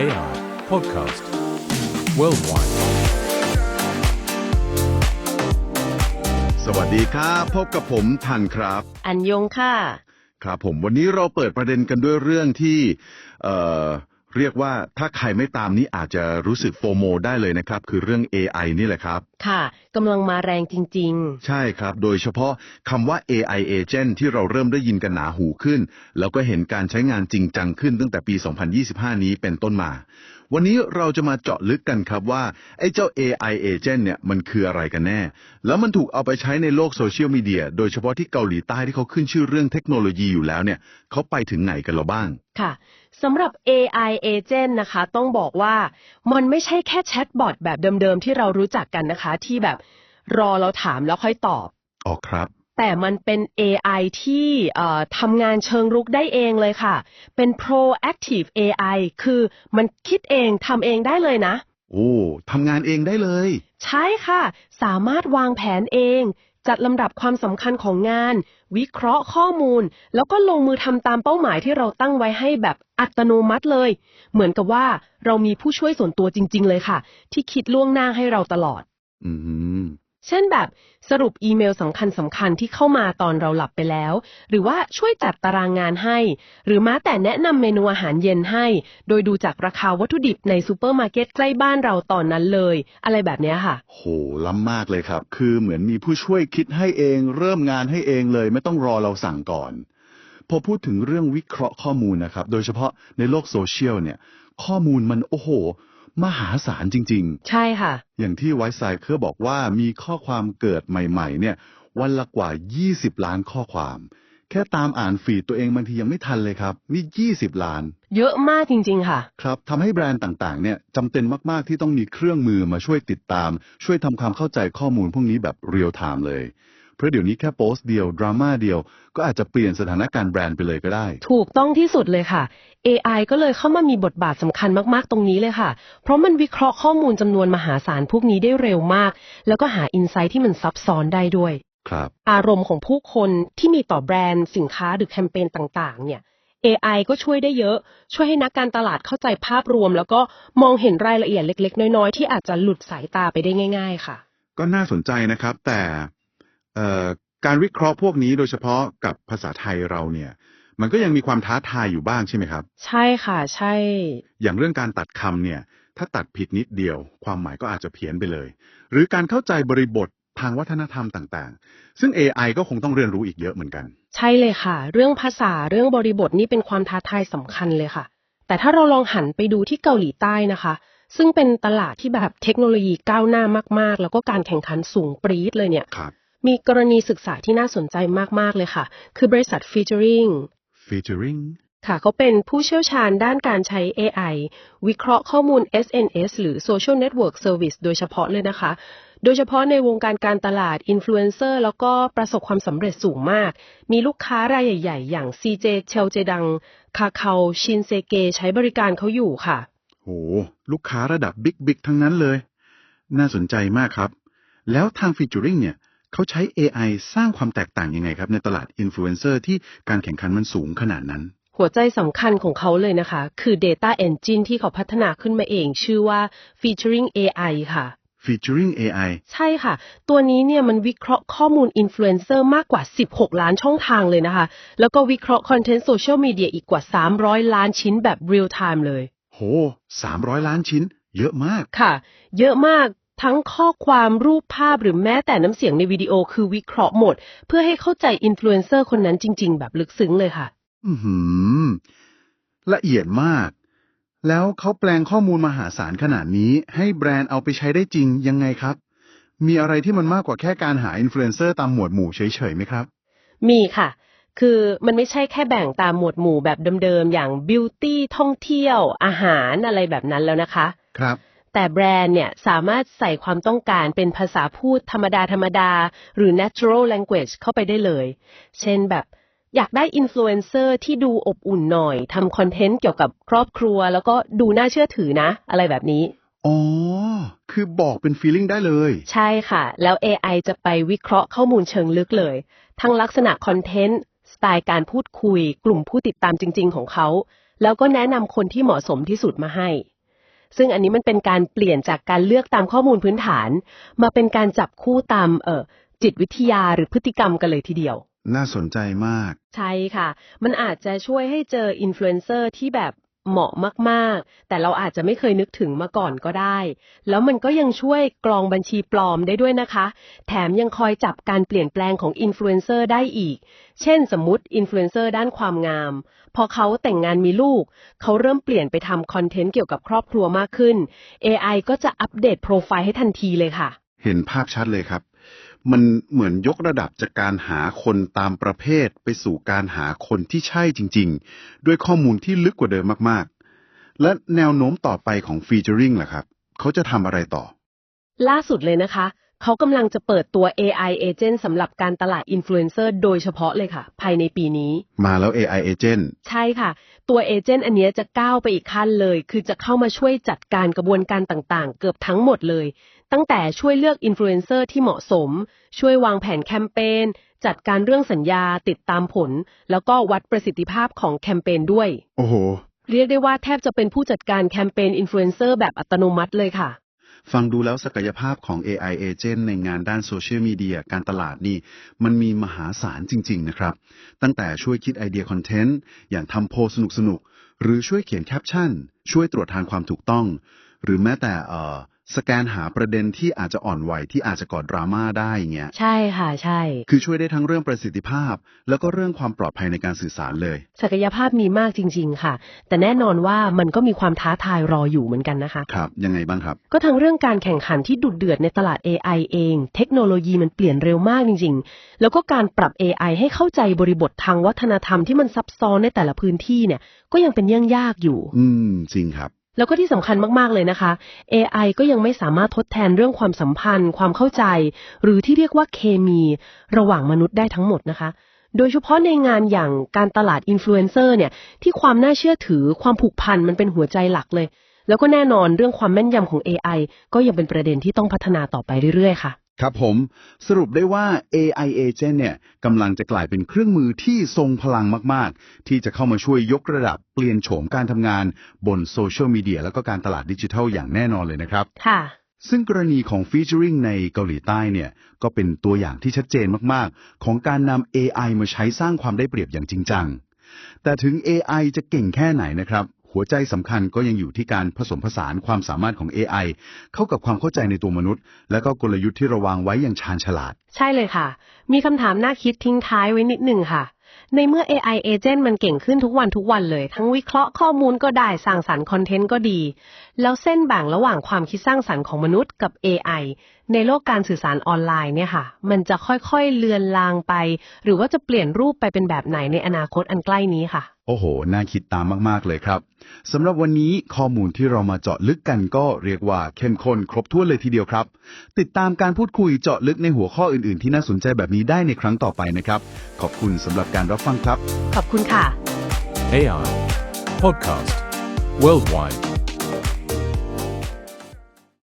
AI Podcast Worldwide สวัสดีครับพบกับผมทันครับ อันยงค่ะ ครับผมวันนี้เราเปิดประเด็นกันด้วยเรื่องที่เอ่อ เรียกว่าถ้าใครไม่ตามนี้อาจจะรู้สึกโฟโมได้เลยนะครับ คือเรื่อง AI นี่แหละครับ ค่ะกำลังมาแรงจริงใช่ครับ โดยเฉพาะคำว่า AI agent ที่เราเริ่มได้ยินกันหนาหูขึ้น แล้วก็เห็นการใช้งานจริงจังขึ้นตั้งแต่ปี 2025 นี้เป็นต้นมา วันนี้เราจะมาเจาะลึกกันครับว่า ไอ้เจ้า AI agent เนี่ยมันคืออะไรกันแน่ แล้วมันถูกเอาไปใช้ในโลกโซเชียลมีเดียโดยเฉพาะที่เกาหลีใต้ที่เขาขึ้นชื่อเรื่องเทคโนโลยีอยู่แล้วเนี่ยเขาไปถึงไหนกันแล้วบ้างๆค่ะ สำหรับ AI agent นะคะ ต้องบอกว่ามันไม่ใช่แค่แชทบอทแบบเดิมๆ ที่เรารู้จักกันนะคะ ที่แบบรอเราถามแล้วค่อยตอบออกครับ แต่มันเป็น AI ที่เอ่อทำงานเชิงรุกได้เองเลยค่ะ เป็น proactive AI คือมันคิดเองทำเองได้เลยนะ โอ้ทำงานเองได้เลย ใช่ค่ะ สามารถวางแผนเอง จัดลำดับความสำคัญของงาน วิเคราะห์ข้อมูล แล้วก็ลงมือทำตามเป้าหมายที่เราตั้งไว้ให้แบบอัตโนมัติเลย เหมือนกับว่าเรามีผู้ช่วยส่วนตัวจริง ๆ เลยค่ะ ที่คิดล่วงหน้าให้เราตลอด อืม เช่นแบบสรุปอีเมลสำคัญสำคัญๆที่เข้ามาตอนเราหลับไปแล้ว หรือว่าช่วยจัดตารางงานให้ หรือแม้แต่แนะนำเมนูอาหารเย็นให้ โดยดูจากราคาวัตถุดิบในซูเปอร์มาร์เก็ตใกล้บ้านเราตอนนั้นเลย อะไรแบบเนี้ยค่ะ โหล้ำมากเลยครับ คือเหมือนมีผู้ช่วยคิดให้เอง เริ่มงานให้เองเลย ไม่ต้องรอเราสั่งก่อน พอพูดถึงเรื่องวิเคราะห์ข้อมูลนะครับ โดยเฉพาะในโลกโซเชียลเนี่ย ข้อมูลมันโอ้โห มหาศาลจริงใช่ค่ะๆอย่างที่ไวซ์ไซเคอร์บอกว่ามีข้อความเกิดใหม่ ๆ เนี่ย วันละกว่า 20 ล้านข้อความ แค่ตามอ่านฟีดตัวเองบางทียังไม่ทันเลยครับ นี่ 20 ล้าน เยอะมากจริง ๆ ค่ะ ครับทำให้แบรนด์ต่างๆ เนี่ยจำเป็นมาก ๆ ที่ต้องมีเครื่องมือมาช่วยติดตาม ช่วยทำความเข้าใจข้อมูลพวกนี้แบบเรียลไทม์เลยเพ ราะเดี๋ยวนี้แค่โพสต์เดียว ดราม่าเดียว ก็อาจจะเปลี่ยนสถานการณ์แบรนด์ไปเลยก็ได้ ถูกต้องที่สุดเลยค่ะ AI ก็เลยเข้ามามีบทบาทสำคัญมากๆ ตรงนี้เลยค่ะ เพราะมันวิเคราะห์ข้อมูลจำนวนมหาศาลพวกนี้ได้เร็วมาก แล้วก็หาอินไซต์ที่มันซับซ้อนได้ด้วย ครับ อารมณ์ของผู้คนที่มีต่อแบรนด์สินค้าหรือแคมเปญต่างๆ เนี่ย AI ก็ช่วยได้เยอะ ช่วยให้นักการตลาดเข้าใจภาพรวม แล้วก็มองเห็นรายละเอียดเล็ก ๆ น้อยๆ ที่อาจจะหลุดสายตาไปได้ง่าย ๆ ค่ะ ก็น่าสนใจนะครับ แต่เอ่อ การวิเคราะห์พวกนี้โดยเฉพาะกับภาษาไทยเราเนี่ย มันก็ยังมีความท้าทายอยู่บ้างใช่ไหมครับ ใช่ค่ะ ใช่ อย่างเรื่องการตัดคำเนี่ย ถ้าตัดผิดนิดเดียว ความหมายก็อาจจะเพี้ยนไปเลย หรือการเข้าใจบริบททางวัฒนธรรมต่างๆ ซึ่ง AI ก็คงต้องเรียนรู้อีกเยอะเหมือนกัน ใช่เลยค่ะ เรื่องภาษาเรื่องบริบทนี่เป็นความท้าทายสำคัญเลยค่ะ แต่ถ้าเราลองหันไปดูที่เกาหลีใต้นะคะ ซึ่งเป็นตลาดที่แบบเทคโนโลยีก้าวหน้ามากๆ แล้วก็การแข่งขันสูงปรี๊ดเลยเนี่ยครับ มีกรณีศึกษาที่น่าสนใจมาก ๆ เลยค่ะ คือบริษัท Featuring featuring ค่ะเขาเป็นผู้เชี่ยวชาญด้านการใช้ AI วิเคราะห์ข้อมูล SNS หรือ Social Network Service โดยเฉพาะเลยนะคะ โดยเฉพาะในวงการการตลาดอินฟลูเอนเซอร์แล้วก็ประสบความสำเร็จสูงมาก มีลูกค้ารายใหญ่ ๆ อย่าง CJ เชลเจดัง คาเคาชินเซเก ใช้บริการเขาอยู่ค่ะ โห ลูกค้าระดับบิ๊กบิ๊กทั้งนั้นเลย น่าสนใจมากครับ แล้วทาง featuring เนี่ย เขาใช้ AI สร้างความแตกต่างยังไงครับ ในตลาดอินฟลูเอนเซอร์ที่การแข่งขันมันสูงขนาดนั้น หัวใจสำคัญของเขาเลยนะคะ คือ Data Engine ที่เขาพัฒนาขึ้นมาเอง ชื่อว่า Featuring AI ค่ะ featuring AI ใช่ค่ะ ตัวนี้เนี่ยมันวิเคราะห์ข้อมูลอินฟลูเอนเซอร์มากกว่า 16 ล้านช่องทางเลยนะคะ แล้วก็วิเคราะห์คอนเทนต์โซเชียลมีเดียอีกกว่า 300 ล้านชิ้นแบบเรียลไทม์เลย โห 300 ล้านชิ้น เยอะมาก ค่ะ เยอะมาก ทั้งข้อความรูปภาพหรือแม้แต่น้ำเสียงในวิดีโอคือวิเคราะห์หมด เพื่อให้เข้าใจอินฟลูเอนเซอร์คนนั้นจริง ๆ แบบลึกซึ้งเลยค่ะ อือหือละเอียดมาก แล้วเขาแปลงข้อมูลมหาศาลขนาดนี้ ให้แบรนด์เอาไปใช้ได้จริงยังไงครับ มีอะไรที่มันมากกว่าแค่การหาอินฟลูเอนเซอร์ตามหมวดหมู่เฉยๆไหมครับ มีค่ะคือมันไม่ใช่แค่แบ่งตามหมวดหมู่แบบเดิมๆ อย่างบิวตี้ท่องเที่ยวอาหารอะไรแบบนั้นแล้วนะคะ ครับ แต่แบรนด์เนี่ยสามารถใส่ความต้องการเป็นภาษาพูดธรรมดาธรรมดา หรือ natural language เข้าไปได้เลย เช่นแบบอยากได้อินฟลูเอนเซอร์ที่ดูอบอุ่นหน่อยทำคอนเทนต์เกี่ยวกับครอบครัว แล้วก็ดูน่าเชื่อถือนะ อะไรแบบนี้ อ๋อ คือบอกเป็น feeling ได้เลย ใช่ค่ะ แล้ว AI จะไปวิเคราะห์ข้อมูลเชิงลึกเลย ทั้งลักษณะคอนเทนต์ สไตล์การพูดคุย กลุ่มผู้ติดตามจริง ๆ ของเขา แล้วก็แนะนำคนที่เหมาะสมที่สุดมาให้ ซึ่งอันนี้มันเป็นการเปลี่ยนจากการเลือกตามข้อมูลพื้นฐาน มาเป็นการจับคู่ตามเอ่อจิตวิทยาหรือพฤติกรรมกันเลยทีเดียว น่าสนใจมาก ใช่ค่ะ มันอาจจะช่วยให้เจออินฟลูเอนเซอร์ที่แบบ เหมาะมากๆ แต่เราอาจจะไม่เคยนึกถึงมาก่อนก็ได้ แล้วมันก็ยังช่วยกรองบัญชีปลอมได้ด้วยนะคะ แถมยังคอยจับการเปลี่ยนแปลงของอินฟลูเอนเซอร์ได้อีก เช่นสมมติอินฟลูเอนเซอร์ด้านความงาม พอเขาแต่งงานมีลูก เขาเริ่มเปลี่ยนไปทำคอนเทนต์เกี่ยวกับครอบครัวมากขึ้น AI ก็จะอัปเดตโปรไฟล์ให้ทันทีเลยค่ะ เห็นภาพชัดเลยครับ มันเหมือนยกระดับจากการหาคนตามประเภทไปสู่การหาคนที่ใช่จริง ๆ ด้วยข้อมูลที่ลึกกว่าเดิมมากๆ และแนวโน้มต่อไปของฟีเจอริงล่ะครับ เขาจะทำอะไรต่อ ล่าสุดเลยนะคะ เขากำลังจะเปิดตัว AI agent สำหรับการตลาดอินฟลูเอนเซอร์โดยเฉพาะเลยค่ะ ภายในปีนี้ มาแล้ว AI agent ใช่ค่ะ ตัวเอเจนต์อันเนี้ยจะก้าวไปอีกขั้นเลย คือจะเข้ามาช่วยจัดการกระบวนการต่างๆ เกือบทั้งหมดเลย ตั้งแต่ช่วยเลือกอินฟลูเอนเซอร์ที่เหมาะสม ช่วยวางแผนแคมเปญจัดการเรื่องสัญญาติดตามผล แล้วก็วัดประสิทธิภาพของแคมเปญด้วย โอ้โห เรียกได้ว่าแทบจะเป็นผู้จัดการแคมเปญอินฟลูเอนเซอร์แบบอัตโนมัติเลยค่ะ ฟังดูแล้วศักยภาพของ AI agent ในงานด้านโซเชียลมีเดียการตลาดนี่ มันมีมหาศาลจริง ๆ นะครับ ตั้งแต่ช่วยคิดไอเดียคอนเทนต์ อย่างทำโพสสนุกๆ หรือช่วยเขียนแคปชั่น ช่วยตรวจทานความถูกต้อง หรือแม้แต่เอ่อ สแกนหาประเด็นที่อาจจะอ่อนไหวที่อาจจะก่อดราม่าได้อย่างเงี้ย ใช่ค่ะใช่ คือช่วยได้ทั้งเรื่องประสิทธิภาพ แล้วก็เรื่องความปลอดภัยในการสื่อสารเลย ศักยภาพมีมากจริง ๆ ค่ะ แต่แน่นอนว่ามันก็มีความท้าทายรออยู่เหมือนกันนะคะ ครับ ยังไงบ้างครับ ก็ทั้งเรื่องการแข่งขันที่ดุเดือดในตลาด AI เอง เทคโนโลยีมันเปลี่ยนเร็วมากจริง ๆ แล้วก็การปรับ AI ให้เข้าใจบริบททางวัฒนธรรมที่มันซับซ้อนในแต่ละพื้นที่เนี่ย ก็ยังเป็นเรื่องยากอยู่ อืม จริงครับ แล้วก็ที่สำคัญมาก ๆ เลยนะคะ AI ก็ยังไม่สามารถทดแทนเรื่องความสัมพันธ์ ความเข้าใจ หรือที่เรียกว่าเคมีระหว่างมนุษย์ได้ทั้งหมดนะคะ โดยเฉพาะในงานอย่างการตลาดอินฟลูเอนเซอร์เนี่ย ที่ความน่าเชื่อถือ ความผูกพันมันเป็นหัวใจหลักเลย แล้วก็แน่นอนเรื่องความแม่นยำของ AI ก็ยังเป็นประเด็นที่ต้องพัฒนาต่อไปเรื่อย ๆ ค่ะ ครับผม สรุปได้ว่า AI agent เนี่ยกำลังจะกลายเป็นเครื่องมือที่ทรงพลังมาก ๆ ที่จะเข้ามาช่วยยกระดับเปลี่ยนโฉมการทำงานบนโซเชียลมีเดียแล้วก็การตลาดดิจิทัลอย่างแน่นอนเลยนะครับ ค่ะ ซึ่งกรณีของฟีเจอริงในเกาหลีใต้เนี่ยก็เป็นตัวอย่างที่ชัดเจนมาก ๆ ของการนำ AI มาใช้สร้างความได้เปรียบอย่างจริงจัง แต่ถึง AI จะเก่งแค่ไหนนะครับ หัวใจสำคัญก็ยังอยู่ที่การผสมผสานความสามารถของ AI เข้ากับความเข้าใจในตัวมนุษย์ และก็กลยุทธ์ที่ระวางไว้อย่างชาญฉลาด ใช่เลยค่ะ มีคำถามน่าคิดทิ้งท้ายไว้นิดหนึ่งค่ะ ในเมื่อ AI agent มันเก่งขึ้นทุกวันทุกวันเลย ทั้งวิเคราะห์ข้อมูลก็ได้สร้างสรรค์คอนเทนต์ก็ดี แล้วเส้นแบ่งระหว่างความคิดสร้างสรรค์ของมนุษย์กับ AI ในโลกการสื่อสารออนไลน์เนี่ยค่ะ มันจะค่อยๆเลือนลางไป หรือว่าจะเปลี่ยนรูปไปเป็นแบบไหนในอนาคตอันใกล้นี้ค่ะโอ้โห น่าคิดตามมาก ๆ เลยครับสำหรับวันนี้ข้อมูลที่เรามาเจาะลึกกันก็เรียกว่าเข้มข้นครบถ้วนเลยทีเดียวครับ ติดตามการพูดคุยเจาะลึกในหัวข้ออื่น ๆ ที่น่าสนใจแบบนี้ได้ในครั้งต่อไปนะครับ ขอบคุณสำหรับการรับฟังครับ ขอบคุณค่ะ AI Podcast Worldwide